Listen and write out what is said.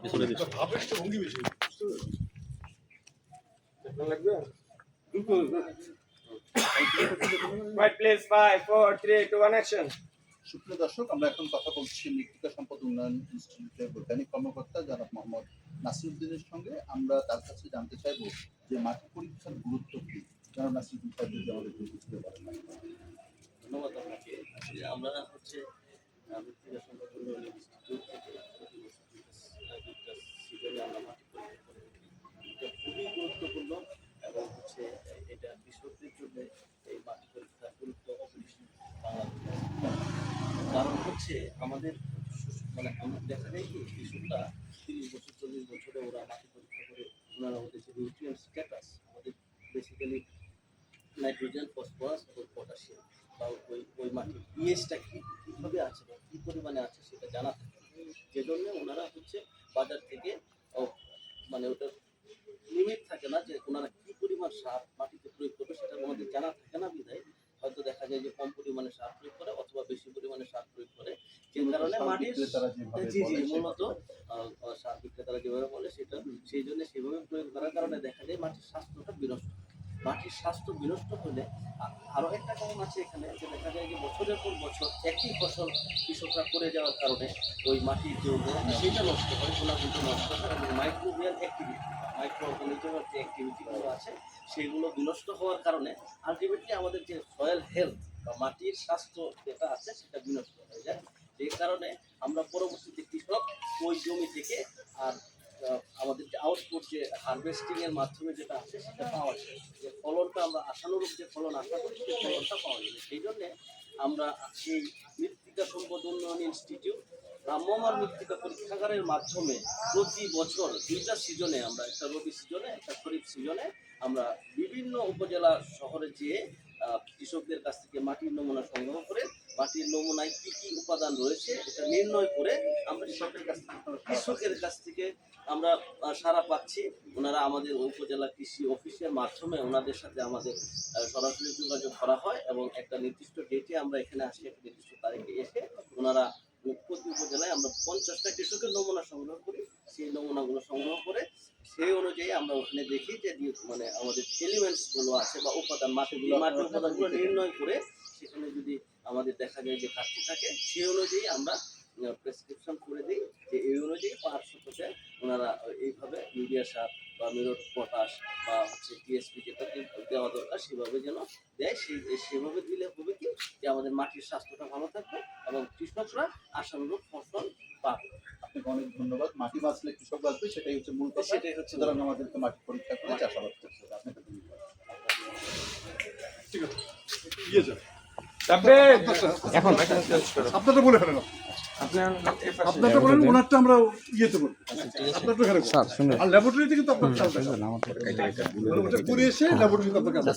পিছনে. সুপ্রিয় দর্শক আমরা এখন কথা বলছি মৃত্তিকা সম্পদ উন্নয়ন ইনস্টিটিউটের বৈজ্ঞানিক কর্মকর্তা জনাব মোহাম্মদ নাসিরুদ্দিনের সঙ্গে আমরা তার কাছে জানতে চাইব যে মাটি পরীক্ষার গুরুত্ব কি জনাব নাসিরুদ্দিন সাহেব যদি আমাদের বুঝতে পারেন ধন্যবাদ আপনাকে আমরা হচ্ছে মৃত্তিকা সম্পদ উন্নয়ন ইনস্টিটিউট থেকে প্রতি বছর দুইটা দুইটা সিজনে আমরা মাটি পরীক্ষা করে থাকি এটা খুবই গুরুত্বপূর্ণ এবং হচ্ছে এটা কৃষকদের জন্য এই মাটি পরীক্ষার গুরুত্ব অপরিসীম কারণ হচ্ছে আমাদের মানে আমরা দেখা যায় কি কৃষকরা তিরিশ বছর চল্লিশ বছরে ওরা মাটি পরীক্ষা করে ওনারা ওদের যে নিউট্রিয়েন্ট স্ট্যাটাস আমাদের বেসিক্যালি নাইট্রোজেন ফসফরাস এবং পটাশিয়াম বা ওই ওই মাটির পিএইচটা কী কীভাবে আছে বা কী পরিমাণে আছে সেটা জানা থাকে যে জন্য ওনারা হচ্ছে বাজার থেকে ও, মানে ওটার লিমিট থাকে না যে ওনারা কী পরিমাণ সার মাটিতে প্রয়োগ করবে সেটা আমাদের জানা থাকে না বিধায়। হয়তো দেখা যায় যে কম পরিমাণে সার প্রয়োগ করে অথবা বেশি পরিমাণে সার প্রয়োগ করে। যে কারণে মাটির জি জি মূলত সার বিক্রেতারা যেভাবে বলে সেটা সেই জন্য সেভাবে প্রয়োগ করার কারণে দেখা যায় মাটির স্বাস্থ্যটা বিনষ্ট হয়। মাটির স্বাস্থ্য বিনষ্ট হলে আ- আরও একটা কারণ আছে এখানে, যে দেখা যায় যে বছরের পর বছর একই ফসল কৃষকরা করে যাওয়ার কারণে ওই মাটির যে উর্বরতা সেটা নষ্ট হয় গুণাগুণ নষ্ট হয় এবং মাইক্রোবিয়াল অ্যাক্টিভিটি মাইক্রো অর্গানিজমের যে অ্যাক্টিভিটিগুলো আছে, সেগুলো বিনষ্ট হওয়ার কারণে আলটিমেটলি আমাদের যে সয়েল হেলথ বা মাটির স্বাস্থ্য যেটা আছে সেটা বিনষ্ট হয়ে যায়। এই কারণে আমরা পরবর্তীতে কৃষক ওই জমি থেকে আর আমাদের যে আউটপুট যে হারভেস্টিং এর মাধ্যমে যেটা আছে, সেটা পাওয়া যায়। যে ফলনটা আমরা আশানুরূপ যে ফলন আশা করি, সেই ফলনটা পাওয়া যাবে সেই জন্যে আমরা সেই মৃত্তিকা সম্পদ উন্নয়ন ইনস্টিটিউট ভ্রাম্যমাণ মৃত্তিকা পরীক্ষাগারের মাধ্যমে প্রতি বছর দুইটা সিজনে আমরা, একটা রবি সিজনে একটা খরিফ সিজনে আমরা বিভিন্ন উপজেলা শহরে যেয়ে কৃষকদের কাছ থেকে মাটির নমুনা সংগ্রহ করে মাটির নমুনায় কি কি উপাদান রয়েছে এটা নির্ণয় করে আমরা কৃষকের কাছ থেকে কৃষকের কাছ থেকে আমরা সারা পাচ্ছি। ওনারা আমাদের উপজেলা কৃষি অফিসের মাধ্যমে ওনাদের সাথে আমাদের সরাসরি যোগাযোগ করা হয় এবং একটা নির্দিষ্ট ডেটে আমরা এখানে আসি, একটা নির্দিষ্ট তারিখে এসে ওনারা প্রতি উপজেলায় আমরা পঞ্চাশটা কৃষকের নমুনা সংগ্রহ করি। সেই নমুনাগুলো সংগ্রহ করে অনুযায়ী আমরা ওখানে দেখি যে মানে আমাদের এলিমেন্টসগুলো আছে বা উপাদান মাটির মাটির উপাদানগুলো নির্ণয় করে সেখানে যদি আমাদের দেখা যায় যে ঘাটতি থাকে সেই অনুযায়ী আমরা প্রেসক্রিপশন করে দিই যে এই অনুযায়ী শতকে ওনারা এইভাবে ইউরিয়া সার বা মেরোর পটাশ বা হচ্ছে টিএসপি যেটা দেওয়া দরকার সেভাবে যেন দেয়। সেই সেভাবে দিলে হবে যে আমাদের মাটির স্বাস্থ্যটা ভালো থাকবে এবং কৃষকরা আশানুরূপ ফসল পাবে আপনাকে অনেক ধন্যবাদ মাটি বাঁচলে কৃষক বাঁচবে সেটাই হচ্ছে মূল কথা সেটাই হচ্ছে আমাদেরকে মাটি পরীক্ষা করে চাষাবাদ করতে হবে আপনাকে ধন্যবাদ ঠিক আছে ইয়ে এখন আপনারটা বলে ফেলেন আপনারটা বলেন ওনারটা আমরা ইয়েতে বলব আপনারটা এখানে বলব। আর ল্যাবরেটরিতে কিন্তু আপনার চালটা করে এসে ল্যাবরেটরিতে আপনার কাছে